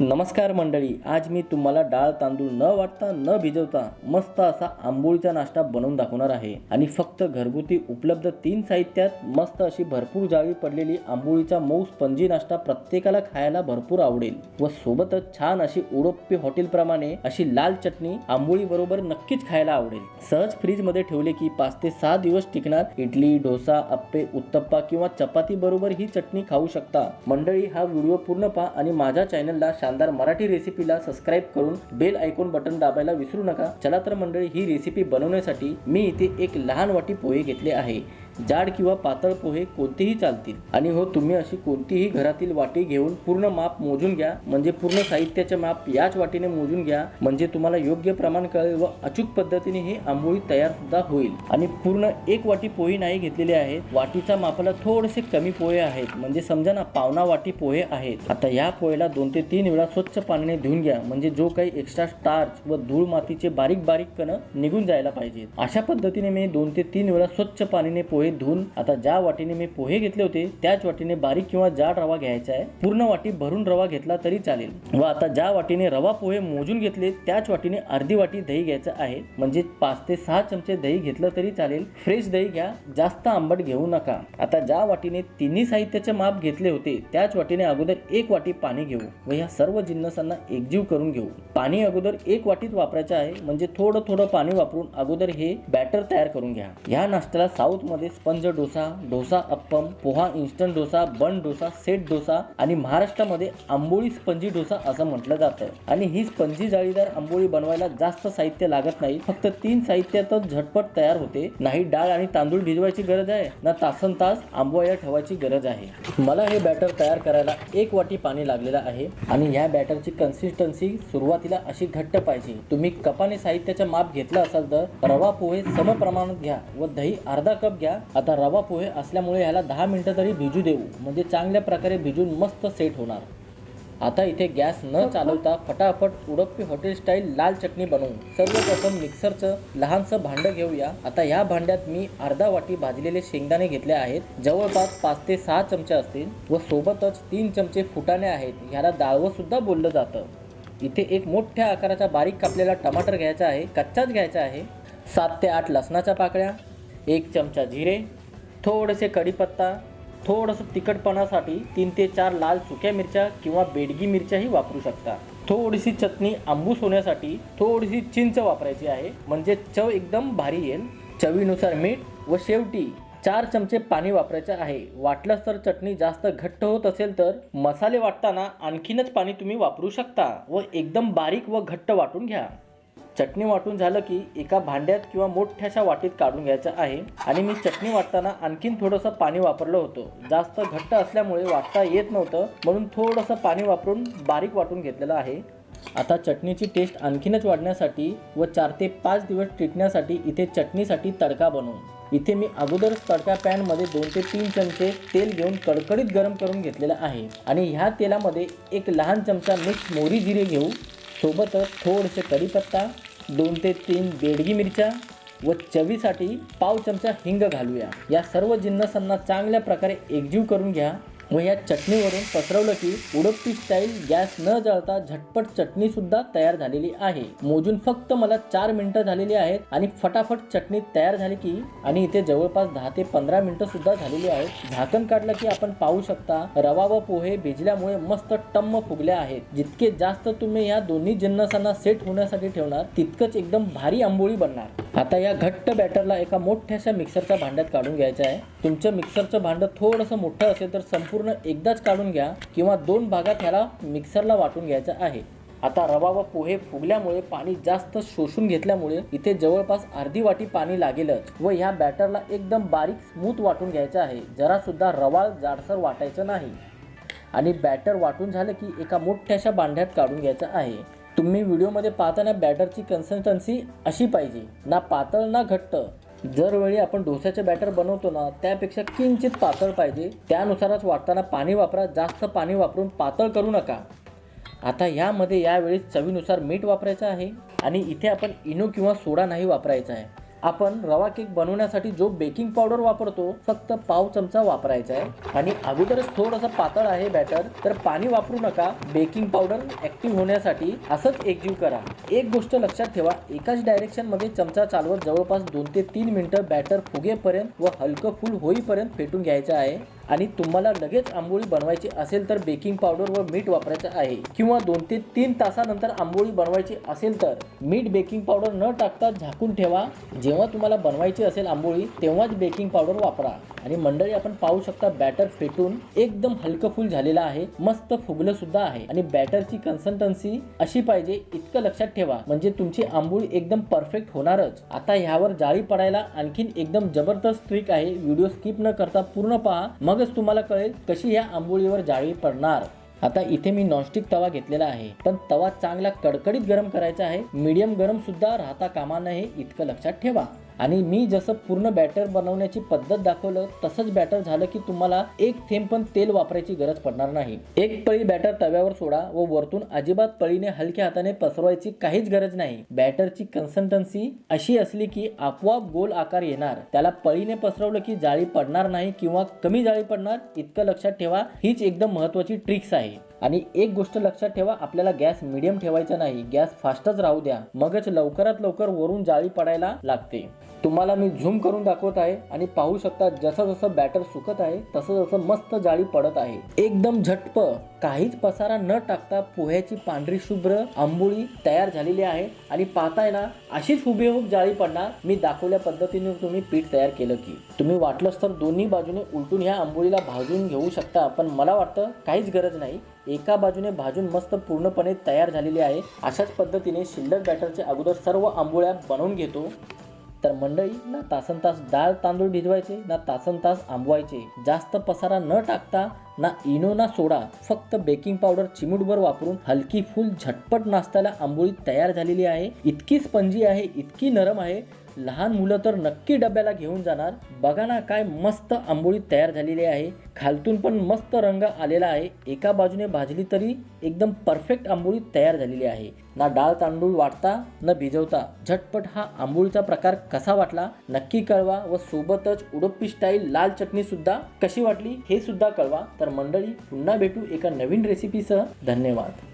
नमस्कार मंडळी आज मी तुम्हाला डाळ तांदूळ न वाटता न भिजवता मस्त असा आंबोळीचा नाश्ता बनवून दाखवणार आहे. आणि फक्त घरगुती उपलब्ध तीन साहित्यात मस्त अशी भरपूर जाळी पडलेली आंबोळीचा मऊ स्पंजी नाश्ता प्रत्येकाला खायला भरपूर आवडेल व सोबतच छान अशी उडप्पी हॉटेलप्रमाणे अशी लाल चटणी आंबोळी बरोबर नक्कीच खायला आवडेल. सहज फ्रीजमध्ये ठेवले की पाच ते सहा दिवस टिकणार. इडली डोसा अप्पे उत्तप्पा किंवा चपाती बरोबर ही चटणी खाऊ शकता. मंडळी हा व्हिडिओ पूर्ण पहा आणि माझ्या चॅनलला शानदार मराठी रेसिपीला सबस्क्राईब करून बेल आयकॉन बटन दाबायला विसरू नका. चला तर मंडळी ही रेसिपी बनवण्यासाठी मी इथे एक लहान वाटी पोहे घेतले आहे. जाड किंवा पातळ पोहे कोणतेही चालतील. आणि हो तुम्ही अशी कोणतीही घरातील वाटी घेऊन पूर्ण माप मोजून घ्या. म्हणजे पूर्ण साहित्याचे माप याच वाटीने मोजून घ्या. म्हणजे तुम्हाला योग्य प्रमाण कळेल व अचूक पद्धतीने ही आंबोळी तयार सुद्धा होईल. आणि पूर्ण एक वाटी पोहे नाही घेतलेले आहेत. वाटीच्या मापाला थोडेसे कमी पोहे आहेत. म्हणजे समजा ना पावना वाटी पोहे आहेत. आता या पोहेला दोन ते तीन वेळा स्वच्छ पाण्याने धुवून घ्या. म्हणजे जो काही एक्स्ट्रा स्टार्च व धूळ मातीचे बारीक बारीक कण निघून जायला पाहिजेत. अशा पद्धतीने मी दोन ते तीन वेळा स्वच्छ पाण्याने पोहे धुवून आता ज्या वाटीने मी पोहे घेतले होते त्याच वाटीने बारीक किंवा जाड रवा घ्यायचा आहे. पूर्ण वाटी भरून रवा घेतला तरी चालेल. व आता ज्या वाटीने रवा पोहे मोजून घेतले त्याच वाटीने अर्धी वाटी दही घ्यायचं आहे. म्हणजे पाच ते सहा चमचे दही घेतलं तरी चालेल. फ्रेश दही घ्या जास्त आंबट घेऊ नका. आता ज्या वाटीने तिन्ही साहित्याचे माप घेतले होते त्याच वाटीने अगोदर एक वाटी पाणी घेऊ व ह्या सर्व जिन्नसांना एकजीव करून घेऊ. पाणी अगोदर एक वाटीत वापरायचं आहे. म्हणजे थोडं थोडं पाणी वापरून अगोदर हे बॅटर तयार करून घ्या. ह्या नाश्त्याला साऊथमध्ये sponge dosa dosa appam poha instant dosa bun dosa set dosa आणि महाराष्ट्रामध्ये आंबोळी स्पंजी डोसा असं म्हटलं जातं. आणि ही स्पंजी जाळीदार आंबोळी बनवायला जास्त साहित्य लागत नाही. फक्त तीन साहित्यातच झटपट तयार होते. नाही डाळ आणि तांदूळ भिजवायची गरज आहे ना तासन तास आंबोळ्या ठेवायची गरज आहे. मला हे बॅटर तयार करायला एक वाटी पाणी लागलेलं आहे आणि ह्या बॅटरची कन्सिस्टन्सी सुरुवातीला अशी घट्ट पाहिजे. तुम्ही कपाने साहित्याचा माप घेतलं असाल तर रवा पोहे समप्रमाणात घ्या व दही अर्धा कप घ्या. आता रवा पोहे असल्यामुळे ह्याला दहा मिनटं तरी भिजू देऊ. म्हणजे चांगल्या प्रकारे भिजून मस्त सेट होणार. आता इथे गॅस न चालवता फटाफट उडप्पी हॉटेल स्टाईल लाल चटणी बनवू सर्वप्रथम मिक्सरचं लहानसं भांडं घेऊया. आता ह्या भांड्यात मी अर्धा वाटी भाजलेले शेंगदाणे घेतले आहेत. जवळपास पाच ते सहा चमचे असतील व सोबतच तीन चमचे फुटाणे आहेत. ह्याला डाळवंसुद्धा बोललं जातं. इथे एक मोठ्या आकाराचा बारीक कापलेला टमाटर घ्यायचा आहे कच्चाच घ्यायचा आहे. सात ते आठ लसणाच्या पाकळ्या एक चमचा जिरे थोडेसे कढीपत्ता थोडंसं तिखटपणासाठी तीन ते चार लाल सुक्या मिरच्या किंवा बेडगी मिरच्याही वापरू शकता. थोडीशी चटणी आंबूस होण्यासाठी थोडीशी चिंच वापरायची आहे. म्हणजे चव एकदम भारी येईल. चवीनुसार मीठ व शेवटी चार चमचे पाणी वापरायचे आहे. वाटलंच तर चटणी जास्त घट्ट होत असेल तर मसाले वाटताना आणखीनच पाणी तुम्ही वापरू शकता व एकदम बारीक व घट्ट वाटून घ्या. चटणी वाटून झालं की एका भांड्यात किंवा मोठ्याशा वाटीत काढून घ्यायचं आहे. आणि मी चटणी वाटताना आणखीन थोडंसं पाणी वापरलं होतं. जास्त घट्ट असल्यामुळे वाटता येत नव्हतं म्हणून थोडंसं पाणी वापरून बारीक वाटून घेतलेलं आहे. आता चटणीची टेस्ट आणखीनच वाढण्यासाठी व चार ते पाच दिवस टिकण्यासाठी इथे चटणीसाठी तडका बनवून. इथे मी अगोदरच तडका पॅनमध्ये दोन ते तीन चमचे तेल घेऊन कडकडीत गरम करून घेतलेलं आहे. आणि ह्या तेलामध्ये एक लहान चमचा मिक्स मोरी जिरे घेऊ. सोबतच थोडेसे कढीपत्ता दोन ते तीन बेडगी मिरच्या व चवीसाठी पाव चमचा हिंग घालूया. या सर्व जिन्नसांना चांगल्या प्रकारे एकजीव करून घ्या. व या चटणीवरून पसरवलं की उडप्पी स्टाईल गॅस न जळता झटपट चटणी सुद्धा तयार झालेली आहे. मोजून फक्त मला चार मिनिटं झालेली आहेत आणि फटाफट चटणी तयार झाली की आणि इथे जवळपास दहा ते पंधरा मिनिटं सुद्धा झालेली आहेत. झाकण काढलं की आपण पाहू शकता रवा व पोहे भिजल्यामुळे मस्त टम्म फुगले आहेत. जितके जास्त तुम्ही या दोन्ही जिन्नसांना सेट होण्यासाठी ठेवणार तितकंच एकदम भारी आंबोळी बनणार. आता या घट्ट बॅटरला एका मोठ्याशा मिक्सरच्या भांड्यात काढून घ्यायचं आहे. तुमचं मिक्सरचं भांडं थोडंसं मोठं असेल तर संपूर्ण एकदाच काढून घ्या किंवा दोन भागात ह्याला मिक्सरला वाटून घ्यायचं आहे. आता रवा व पोहे फुगल्यामुळे पाणी जास्त शोषून घेतल्यामुळे इथे जवळपास अर्धी वाटी पाणी लागेलच व ह्या बॅटरला एकदम बारीक स्मूथ वाटून घ्यायचं आहे. जरा सुद्धा रवाळ जाडसर वाटायचं नाही. आणि बॅटर वाटून झालं की एका मोठ्याशा भांड्यात काढून घ्यायचं आहे. तुम्ही व्हिडिओमध्ये पाहताना बॅटरची कन्सिस्टन्सी अशी पाहिजे. ना पातळ ना घट्ट. जर वेळी आपण डोस्याचे बॅटर बनवतो ना त्यापेक्षा किंचित पातळ पाहिजे. त्यानुसारच वाटताना पाणी वापरा जास्त पाणी वापरून पातळ करू नका. आता यामध्ये यावेळी चवीनुसार मीठ वापरायचं आहे आणि इथे आपण इनो किंवा सोडा नाही वापरायचा आहे. आपण रवा केक बनवण्यासाठी जो बेकिंग पावडर वापरतो फक्त पाव चमचा वापरायचा आहे. आणि अगोदरच थोडंसं पातळ आहे बॅटर तर पाणी वापरू नका. बेकिंग पावडर ऍक्टिव्ह होण्यासाठी असंच एकजीव करा. एक गोष्ट लक्षात ठेवा एकाच डायरेक्शनमध्ये चमचा चालवत जवळपास दोन ते तीन मिनिटं बॅटर फुगेपर्यंत व हलकं फुल होईपर्यंत फेटून घ्यायचं आहे. आणि तुम्हाला लगेच आंबोळी बनवायची असेल तर बेकिंग पावडर व मीठ वापरायचं आहे. किंवा दोन ते तीन तासानंतर आंबोळी बनवायची असेल तर मीठ बेकिंग पावडर न टाकता झाकून ठेवा. जेव्हा जेव्हा तुम्हाला बनवायची असेल आंबोळी तेव्हाच बेकिंग पावडर वापरा. आणि मंडळी आपण पाहू शकता बॅटर फेटून एकदम हलकं फुल झालेलं आहे. मस्त फुगलं सुद्धा आहे. आणि बॅटरची कन्सिस्टन्सी अशी पाहिजे इतकं लक्षात ठेवा. म्हणजे तुमची आंबोळी एकदम परफेक्ट होणारच. आता ह्यावर जाळी पडायला आणखीन एकदम जबरदस्त ट्रिक आहे. व्हिडिओ स्किप न करता पूर्ण पहा. मगच तुम्हाला कळेल कशी ह्या आंबोळीवर जाळी पडणार. आता इथे मी नॉनस्टिक तवा घेतलेला आहे. पण तवा चांगला कडकडीत गरम करायचा आहे. मीडियम गरम सुद्धा राहता कामा नये इतकं लक्षात ठेवा. आणि मी जसं पूर्ण बॅटर बनवण्याची पद्धत दाखवलं तसंच बॅटर झालं की तुम्हाला एक थेंब पण तेल वापरायची गरज पडणार नाही. एक पळी बॅटर तव्यावर सोडा व वरतून अजिबात पळीने हलक्या हाताने पसरवायची काहीच गरज नाही. बॅटरची कन्सिस्टन्सी अशी असली की आपोआप गोल आकार येणार. त्याला पळीने पसरवलं की जाळी पडणार नाही किंवा कमी जाळी पडणार इतकं लक्षात ठेवा हीच एकदम महत्वाची ट्रिक्स आहे. आणि एक गोष्ट लक्षात ठेवा आपल्याला गॅस मिडियम ठेवायचा नाही. गॅस फास्टच राहू द्या. मगच लवकरात लवकर वरून जाळी पडायला लागते. तुम्हाला मी झूम करून दाखवत आहे आणि पाहू शकता जसं जसं बॅटर सुकत आहे तसं जसं मस्त जाळी पडत आहे. एकदम झटप काहीच पसारा न टाकता पोह्याची पांढरी शुभ्र आंबोळी तयार झालेली आहे आणि पाहताय ना अशीच हुबेहूब जाळी पडणार मी दाखवल्या पद्धतीने तुम्ही पीठ तयार केलं की. तुम्ही वाटलंच तर दोन्ही बाजूने उलटून ह्या आंबोळीला भाजून घेऊ शकता पण मला वाटतं काहीच गरज नाही. एका बाजूने भाजून मस्त पूर्णपणे तयार झालेली आहे अशाच पद्धतीने शिल्लक बॅटरचे अगोदर सर्व आंबोळ्या बनवून घेतो. तर मंडळी ना तासन तास डाळ तांदूळ भिजवायचे ना तासन तास आंबवायचे. जास्त पसारा न टाकता ना इनो ना सोडा फक्त बेकिंग पावडर चिमूटभर वापरून हलकी फुल झटपट नाश्त्याला आंबोळी तयार झालेली आहे. इतकी स्पंजी आहे इतकी नरम आहे लहान मुलं तर नक्की डब्याला घेऊन जाणार. बघा ना काय मस्त आंबोळी तयार झालेली आहे. खालतून पण मस्त रंग आलेला आहे. एका बाजूने भाजली तरी एकदम परफेक्ट आंबोळी तयार झालेली आहे. ना डाळ तांदूळ वाटता न भिजवता. झटपट हा आंबोळीचा प्रकार कसा वाटला नक्की कळवा व सोबतच उडप्पी स्टाईल लाल चटणी सुद्धा कशी वाटली हे सुद्धा कळवा. तर मंडळी पुन्हा भेटू एका नवीन रेसिपीसह धन्यवाद.